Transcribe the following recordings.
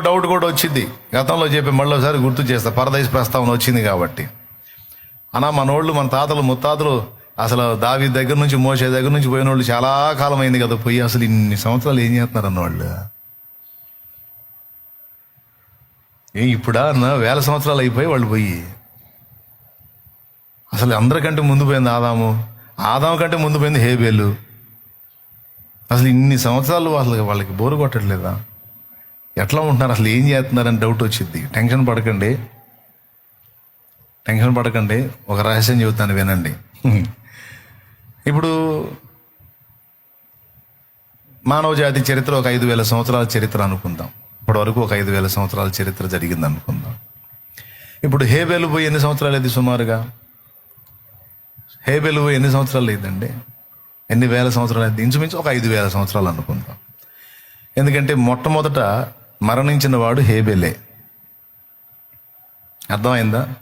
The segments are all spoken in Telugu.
డౌట్ కూడా వచ్చింది. గతంలో చెప్పి మళ్ళీ ఒకసారి గుర్తు చేస్తా. పరదేశ ప్రస్తావన వచ్చింది కాబట్టి. అనా మనోళ్ళు మన తాతలు ముత్తాతలు అసలు దావి దగ్గర నుంచి మోసే దగ్గర నుంచి పోయిన వాళ్ళు చాలా కాలం అయింది కదా. పోయి అసలు ఇన్ని సంవత్సరాలు ఏం చేస్తున్నారు అన్నవాళ్ళు ఏ ఇప్పుడా అన్న? వేల సంవత్సరాలు అయిపోయి వాళ్ళు పోయి. అసలు అందరికంటే ముందు పోయింది ఆదాము. ఆదాము కంటే ముందు పోయింది హేబేలు. అసలు ఇన్ని సంవత్సరాలు అసలు వాళ్ళకి బోరు కొట్టట్లేదా? ఎట్లా ఉంటున్నారు? అసలు ఏం చేస్తున్నారని డౌట్ వచ్చింది టెన్షన్ పడకండి. టెన్షన్ పడకండి. ఒక రహస్యం చెబుతాను వినండి. ఇప్పుడు మానవ జాతి చరిత్ర ఒక ఐదు వేల సంవత్సరాల చరిత్ర అనుకుందాం. ఇప్పటి వరకు ఒక ఐదు వేల సంవత్సరాల చరిత్ర జరిగింది అనుకుందాం. ఇప్పుడు హేబెలు పోయి ఎన్ని సంవత్సరాలు అయింది సుమారుగా? హేబెలు పోయి ఎన్ని సంవత్సరాలు అయిందండి? ఎన్ని వేల సంవత్సరాలు అయింది? ఇంచుమించు ఒక ఐదు వేల సంవత్సరాలు అనుకుందాం. ఎందుకంటే మొట్టమొదట మరణించిన వాడు హేబెలే. అర్థమైందా?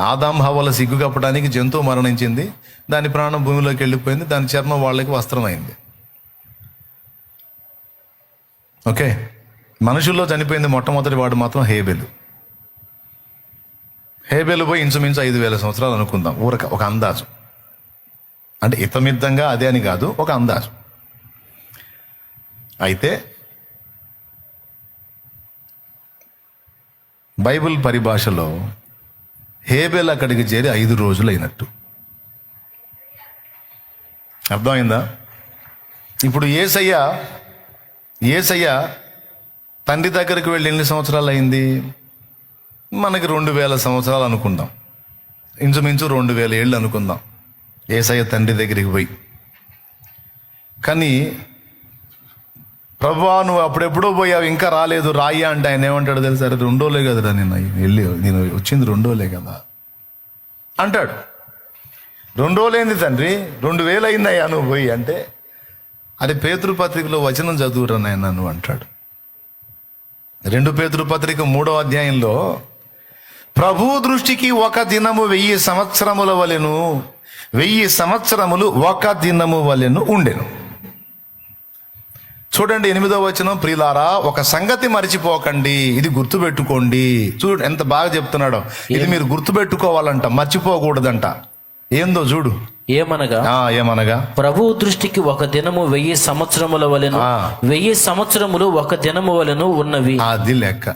ఆదాం హవల సిగ్గు కప్పడానికి జంతువు మరణించింది దాని ప్రాణం భూమిలోకి వెళ్ళిపోయింది దాని చర్మం వాళ్ళకి వస్త్రమైంది. అయింది ఓకే? మనుషుల్లో చనిపోయింది మొట్టమొదటి వాడు మాత్రం హేబెలు. హేబెలు పోయి ఇంచుమించు ఐదు వేల సంవత్సరాలు అనుకుందాం ఊరక ఒక అందాజు. అంటే ఇతమిద్దంగా అదే అని కాదు ఒక అందాజు. అయితే బైబిల్ పరిభాషలో హేబెల్ అక్కడికి చేరి ఐదు రోజులు అయినట్టు అర్థమైందా? ఇప్పుడు ఏసయ్య ఏసయ్య తండ్రి దగ్గరికి వెళ్ళి ఎన్ని సంవత్సరాలు అయింది మనకి రెండు వేల సంవత్సరాలు అనుకుందాం. ఇంచుమించు రెండు వేల ఏళ్ళు అనుకుందాం. ఏసయ్య తండ్రి దగ్గరికి పోయి. కానీ ప్రభా నువ్వు అప్పుడెప్పుడో పోయావు ఇంకా రాలేదు రాయ్యా అంటే ఆయన ఏమంటాడు తెలుసా? రెండోలే కదరా నేను వెళ్ళి నేను వచ్చింది రెండోలే కదా. అంటాడు. రెండోలేంది తండ్రి రెండు వేలు అయిందయ్యా నువ్వు పోయి అంటే అది పేతృ పత్రికలో వచనం చదువురా నాయన నువ్వు అంటాడు. రెండు పేతృపత్రిక మూడో అధ్యాయంలో ప్రభు దృష్టికి ఒక దినము వెయ్యి సంవత్సరముల వలెను వెయ్యి సంవత్సరములు ఒక దినము వలెను ఉండెను. చూడండి ఎనిమిదో వచనం ప్రియులారా ఒక సంగతి మర్చిపోకండి. ఇది గుర్తుపెట్టుకోండి. చూడు ఎంత బాగా చెప్తున్నాడో. ఇది మీరు గుర్తుపెట్టుకోవాలంట మర్చిపోకూడదంట. ఏందో చూడు. ఏమనగా? ఏమనగా? ప్రభు దృష్టికి ఒక దినము వెయ్యి సంవత్సరముల వలెను. వెయ్యి సంవత్సరములు ఒక దినము వలెను ఉన్నవి. అది లెక్క.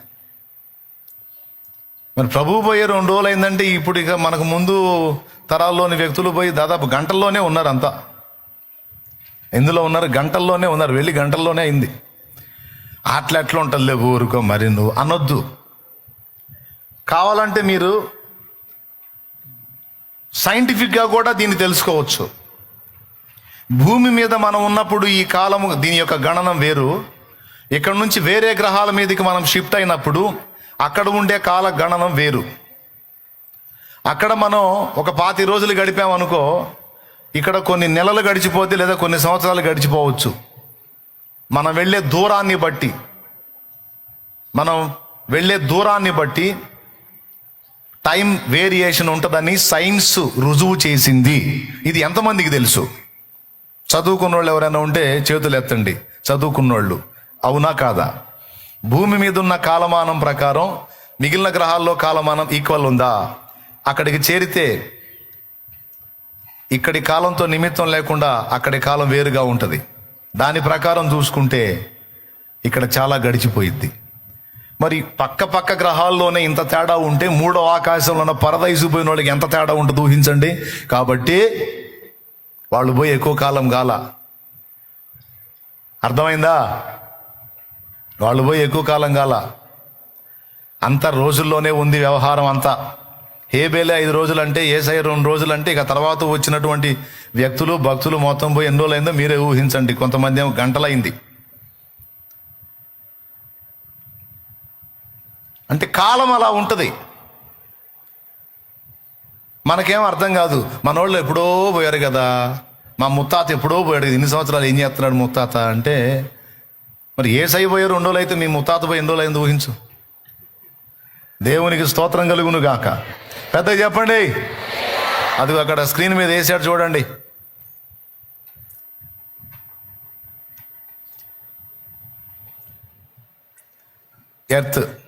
మరి ప్రభు పోయే రెండు రోజులు అయిందంటే ఇప్పుడు ఇక మనకు ముందు తరాల్లోని వ్యక్తులు పోయి దాదాపు గంటల్లోనే ఉన్నారు అంతా ఎందులో ఉన్నారు గంటల్లోనే ఉన్నారు వెళ్ళి గంటల్లోనే అయింది. అట్లా ఎట్లా ఉంటుంది ఊరుకో మరి నువ్వు అనొద్దు. కావాలంటే మీరు సైంటిఫిక్గా కూడా దీన్ని తెలుసుకోవచ్చు. భూమి మీద మనం ఉన్నప్పుడు ఈ కాలము దీని యొక్క గణనం వేరు. ఇక్కడ నుంచి వేరే గ్రహాల మీదకి మనం షిఫ్ట్ అయినప్పుడు అక్కడ ఉండే కాల గణనం వేరు. అక్కడ మనం ఒక పాతి రోజులు గడిపామనుకో ఇక్కడ కొన్ని నెలలు గడిచిపోతే లేదా కొన్ని సంవత్సరాలు గడిచిపోవచ్చు. మనం వెళ్ళే దూరాన్ని బట్టి మనం వెళ్ళే దూరాన్ని బట్టి టైం వేరియేషన్ ఉంటుందని సైన్స్ రుజువు చేసింది. ఇది ఎంతమందికి తెలుసు? చదువుకున్నోళ్ళు ఎవరైనా ఉంటే చేతులు ఎత్తండి. చదువుకున్నోళ్ళు. అవునా కాదా? భూమి మీద ఉన్న కాలమానం ప్రకారం మిగిలిన గ్రహాల్లో కాలమానం ఈక్వల్ ఉందా? అక్కడికి చేరితే ఇక్కడి కాలంతో నిమిత్తం లేకుండా అక్కడి కాలం వేరుగా ఉంటుంది. దాని ప్రకారం చూసుకుంటే ఇక్కడ చాలా గడిచిపోయిద్ది. మరి పక్క పక్క గ్రహాల్లోనే ఇంత తేడా ఉంటే మూడో ఆకాశంలో ఉన్న పరదైసు వాళ్ళకి ఎంత తేడా ఉంటుంది ఊహించండి. కాబట్టి వాళ్ళు పోయి ఎక్కువ కాలం గాల. అర్థమైందా? వాళ్ళు పోయి ఎక్కువ కాలం గాల. అంత రోజుల్లోనే ఉంది వ్యవహారం అంతా. హేబేలే ఐదు రోజులు అంటే ఏసఐ రెండు రోజులు అంటే ఇక తర్వాత వచ్చినటువంటి వ్యక్తులు భక్తులు మొత్తం పోయి ఎన్ని రోజులైందో మీరే ఊహించండి. కొంతమంది ఏమో గంటలైంది. అంటే కాలం అలా ఉంటుంది. మనకేం అర్థం కాదు. మన వాళ్ళు ఎప్పుడో పోయారు కదా. మా ముత్తాత ఎప్పుడో పోయాడు ఇన్ని సంవత్సరాలు ఏం చేస్తున్నాడు ముత్తాత అంటే మరి ఏ సై పోయే రెండు రోజులు అయితే మీ ముత్తాత పోయి ఎన్ని రోజులైంది అయింది ఊహించు. దేవునికి స్తోత్రం కలుగును గాక. పెద్ద చెప్పండి. అది అక్కడ స్క్రీన్ మీద వేసాడు చూడండి. ఎర్త్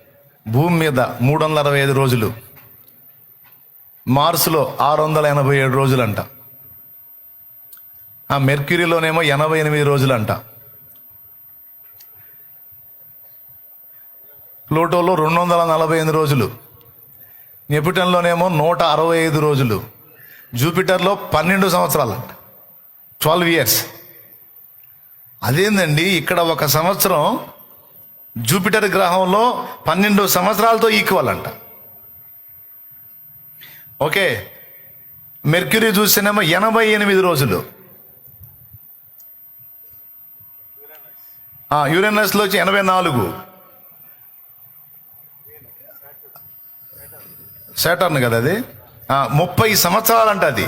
భూమి మీద మూడు వందల అరవై ఐదు రోజులు. మార్స్లో ఆరు వందల ఎనభై ఏడు రోజులంట. ఆ మెర్క్యూరీలోనేమో ఎనభై ఎనిమిది రోజులంట. ప్లూటోలో రెండు వందల నలభై ఎనిమిది రోజులు. నెప్టూన్లోనేమో నూట అరవై ఐదు రోజులు. జూపిటర్లో పన్నెండు సంవత్సరాలంట ట్వెల్వ్ ఇయర్స్. అదేందండి ఇక్కడ ఒక సంవత్సరం జూపిటర్ గ్రహంలో పన్నెండు సంవత్సరాలతో ఈక్వల్ అంట. ఓకే మెర్క్యూరీ చూస్తేనేమో ఎనభై ఎనిమిది రోజులు. యురేనస్లో వచ్చి ఎనభై నాలుగు. సేటర్న్ కదా అది? ముప్పై సంవత్సరాలంట అది.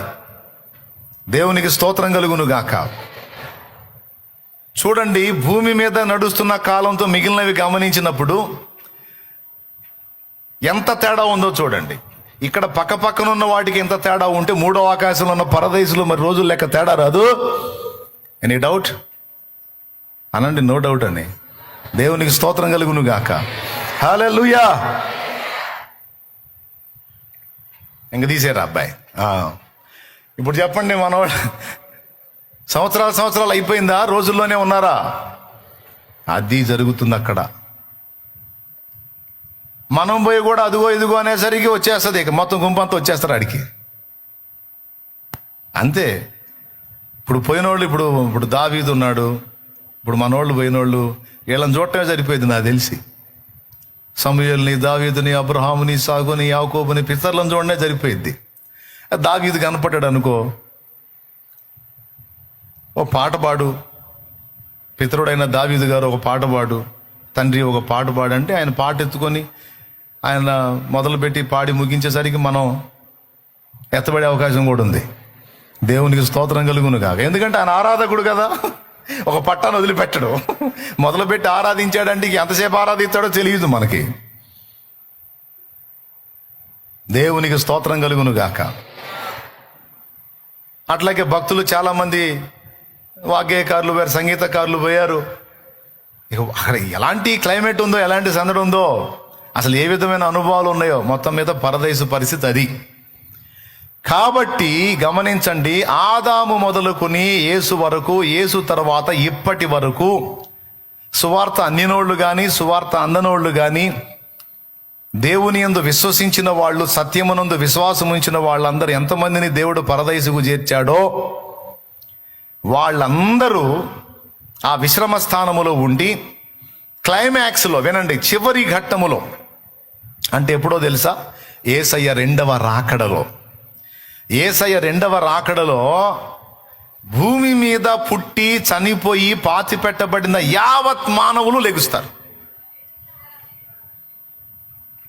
దేవునికి స్తోత్రం కలుగును గాక. చూడండి భూమి మీద నడుస్తున్న కాలంతో మిగిలినవి గమనించినప్పుడు ఎంత తేడా ఉందో చూడండి. ఇక్కడ పక్క పక్కన ఉన్న వాటికి ఎంత తేడా ఉంటే మూడో ఆకాశంలో ఉన్న పరదేశులు మరి రోజులు లెక్క తేడా రాదు? ఎనీ డౌట్ అనండి నో డౌట్ అని. దేవునికి స్తోత్రం కలుగును గాక. హల్లెలూయా ఇంక తీసేరా అబ్బాయి. ఇప్పుడు చెప్పండి మనవాడు సంవత్సరాలు సంవత్సరాలు అయిపోయిందా? రోజుల్లోనే ఉన్నారా? అది జరుగుతుంది అక్కడ. మనం పోయి కూడా అదిగో ఇదిగో అనేసరికి వచ్చేస్తుంది ఇక. మొత్తం గుంపంతా వచ్చేస్తారు ఆడికి. అంతే. ఇప్పుడు పోయినోళ్ళు ఇప్పుడు ఇప్పుడు దావీదు ఉన్నాడు. ఇప్పుడు మనోళ్ళు పోయినోళ్ళు వీళ్ళని చూడటమే సరిపోయింది నాకు తెలిసి. సమయల్ని దావీదుని అబ్రహాముని సాగుని యాకోబుని పితరులను చూడనే సరిపోయింది దావీదు కనపడ్డాడు అనుకో ఓ పాట పాడు. పితరుడైన దావీదు గారు ఒక పాట పాడు. తండ్రి ఒక పాట పాడు అంటే ఆయన పాట ఎత్తుకొని ఆయన మొదలుపెట్టి పాడి ముగించేసరికి మనం ఎత్తబడే అవకాశం కూడా ఉంది. దేవునికి స్తోత్రం కలుగును కాక ఎందుకంటే ఆయన ఆరాధకుడు కదా. ఒక పట్టాన్ని వదిలిపెట్టడు. మొదలుపెట్టి ఆరాధించాడంటే ఎంతసేపు ఆరాధిస్తాడో తెలియదు మనకి. దేవునికి స్తోత్రం కలుగును గాక. అట్లాగే భక్తులు చాలామంది వాగ్గేయకారులు పోయారు సంగీతకారులు పోయారు. ఇక అక్కడ ఎలాంటి క్లైమేట్ ఉందో ఎలాంటి సందడి ఉందో అసలు ఏ విధమైన అనుభవాలు ఉన్నాయో మొత్తం మీద పరదేశ పరిస్థితి అది. కాబట్టి గమనించండి ఆదాము మొదలుకొని యేసు వరకు యేసు తర్వాత ఇప్పటి వరకు సువార్త అందినోళ్ళు కానీ సువార్త అందనోళ్ళు కానీ దేవుని ఎందు విశ్వసించిన వాళ్ళు సత్యమునందు విశ్వాసం ఉంచిన వాళ్ళందరూ ఎంతమందిని దేవుడు పరదయసుకు చేర్చాడో వాళ్ళందరూ ఆ విశ్రమ స్థానములో ఉండి క్లైమాక్స్లో వినండి చివరి ఘట్టములో అంటే ఎప్పుడో తెలుసా? ఏసయ్య రెండవ రాకడలో. ఏసయ్య రెండవ రాకడలో భూమి మీద పుట్టి చనిపోయి పాతి పెట్టబడిన యావత్ మానవులు లెగుస్తారు.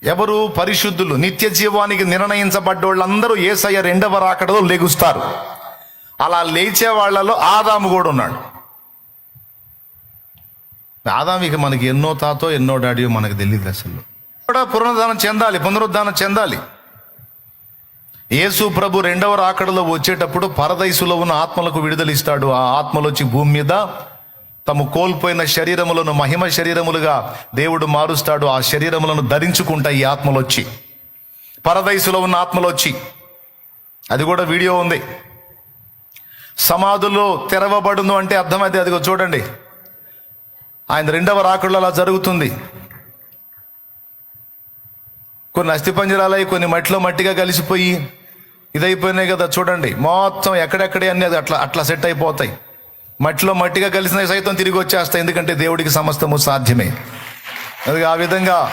ఎవరు పరిశుద్ధులు నిత్య జీవానికి నిర్ణయించబడ్డోళ్ళందరూ ఏసయ్య రెండవ రాకడలో లెగుస్తారు. అలా లేచే వాళ్ళలో ఆదాము కూడా ఉన్నాడు. ఆదాము ఇక మనకి ఎన్నో తాతో ఎన్నో డాడియో మనకు తెలియదు అసలు. కూడా పునరుద్ధానం చెందాలి పునరుద్ధానం చెందాలి. యేసు ప్రభు రెండవ రాకడలో వచ్చేటప్పుడు పరదైసులో ఉన్న ఆత్మలకు విడుదలిస్తాడు. ఆ ఆత్మలు వచ్చి భూమి మీద తము కోల్పోయిన శరీరములను మహిమ శరీరములుగా దేవుడు మారుస్తాడు. ఆ శరీరములను ధరించుకుంటా ఈ ఆత్మలు వచ్చి పరదైసులో ఉన్న ఆత్మలు వచ్చి అది కూడా వీడియో ఉంది. సమాధుల్లో తెరవబడును అంటే అర్థమైతే అదిగో చూడండి. ఆయన రెండవ రాకడలో అలా జరుగుతుంది. కొన్ని అస్థిపంజరాలయ్యి కొన్ని మట్టిలో మట్టిగా కలిసిపోయి ఇదైపోయినాయి కదా చూడండి. మొత్తం ఎక్కడెక్కడే అన్ని అది అట్లా అట్లా సెట్ అయిపోతాయి. మట్టిలో మట్టిగా కలిసిన సైతం తిరిగి వచ్చేస్తాయి. ఎందుకంటే దేవుడికి సమస్తము సాధ్యమే. అది ఆ విధంగా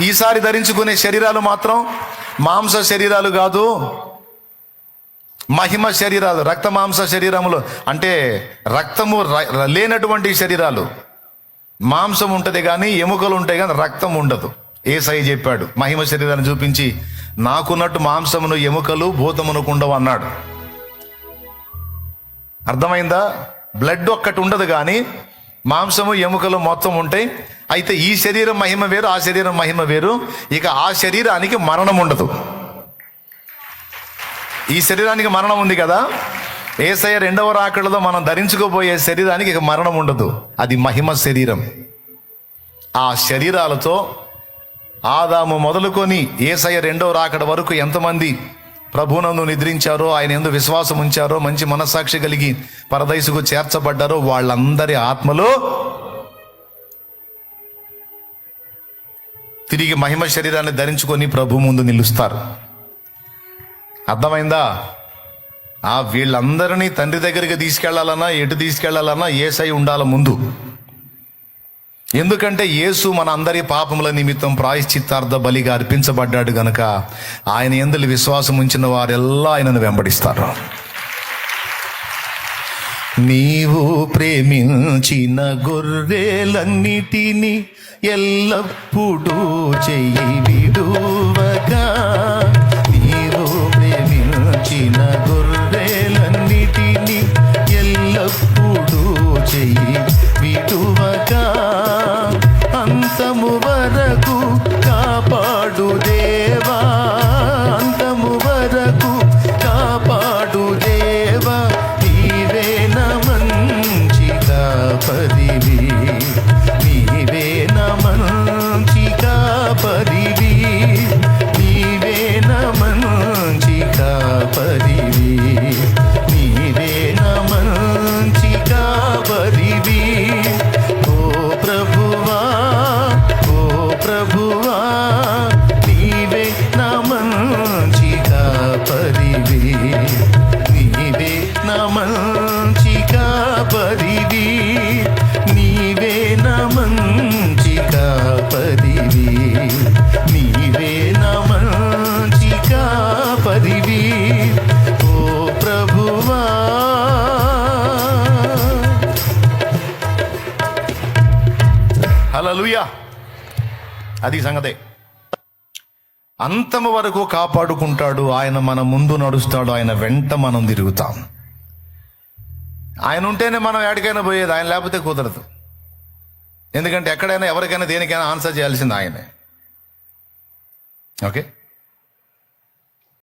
ఈసారి ధరించుకునే శరీరాలు మాత్రం మాంస శరీరాలు కాదు మహిమ శరీరాలు రక్త మాంస శరీరములు. అంటే రక్తము లేనటువంటి శరీరాలు. మాంసం ఉంటుంది కానీ ఎముకలు ఉంటాయి కానీ రక్తం ఉండదు. ఏసై చెప్పాడు మహిమ శరీరాన్ని చూపించి నాకున్నట్టు మాంసమును ఎముకలు భూతమునకుండవు అన్నాడు. అర్థమైందా? బ్లడ్ ఒక్కటి ఉండదు కానీ మాంసము ఎముకలు మొత్తం ఉంటాయి అయితే ఈ శరీరం మహిమ వేరు ఆ శరీరం మహిమ వేరు ఇక ఆ శరీరానికి మరణం ఉండదు. ఈ శరీరానికి మరణం ఉంది కదా? ఏసయ రెండవ రాకడలో మనం ధరించుకోబోయే శరీరానికి ఇక మరణం ఉండదు. అది మహిమ శరీరం. ఆ శరీరాలతో ఆదాము మొదలుకొని ఏసయ్య రెండో రాకడ వరకు ఎంతమంది ప్రభునందు నిద్రించారో ఆయన ఎందు విశ్వాసం ఉంచారో మంచి మనస్సాక్షి కలిగి పరదైసుకు చేర్చబడ్డారో వాళ్ళందరి ఆత్మలు తిరిగి మహిమ శరీరాన్ని ధరించుకొని ప్రభు ముందు నిలుస్తారు. అర్థమైందా? ఆ వీళ్ళందరినీ తండ్రి దగ్గరికి తీసుకెళ్ళాలన్నా ఎటు తీసుకెళ్ళాలన్నా ఏసై ఉండాల ముందు. ఎందుకంటే యేసు మన అందరి పాపముల నిమిత్తం ప్రాయశ్చిత్తార్థ బలిగా అర్పించబడ్డాడు గనుక ఆయన ఎందులు విశ్వాసం ఉంచిన వారెల్లా ఆయనను వెంబడిస్తారు. నీవు ప్రేమించిన గొర్రెలన్నిటినీ ఎల్లప్పుడూ చెయ్యి విడు. హలలుయా అది సంగతే. అంతమ వరకు కాపాడుకుంటాడు ఆయన మన ముందు నడుస్తాడు ఆయన వెంట మనం తిరుగుతాం. ఆయన ఉంటేనే మనం ఎక్కడికైనా పోయేది ఆయన లేకపోతే కుదరదు. ఎందుకంటే ఎక్కడైనా ఎవరికైనా దేనికైనా ఆన్సర్ చేయాల్సింది ఆయనే. ఓకే?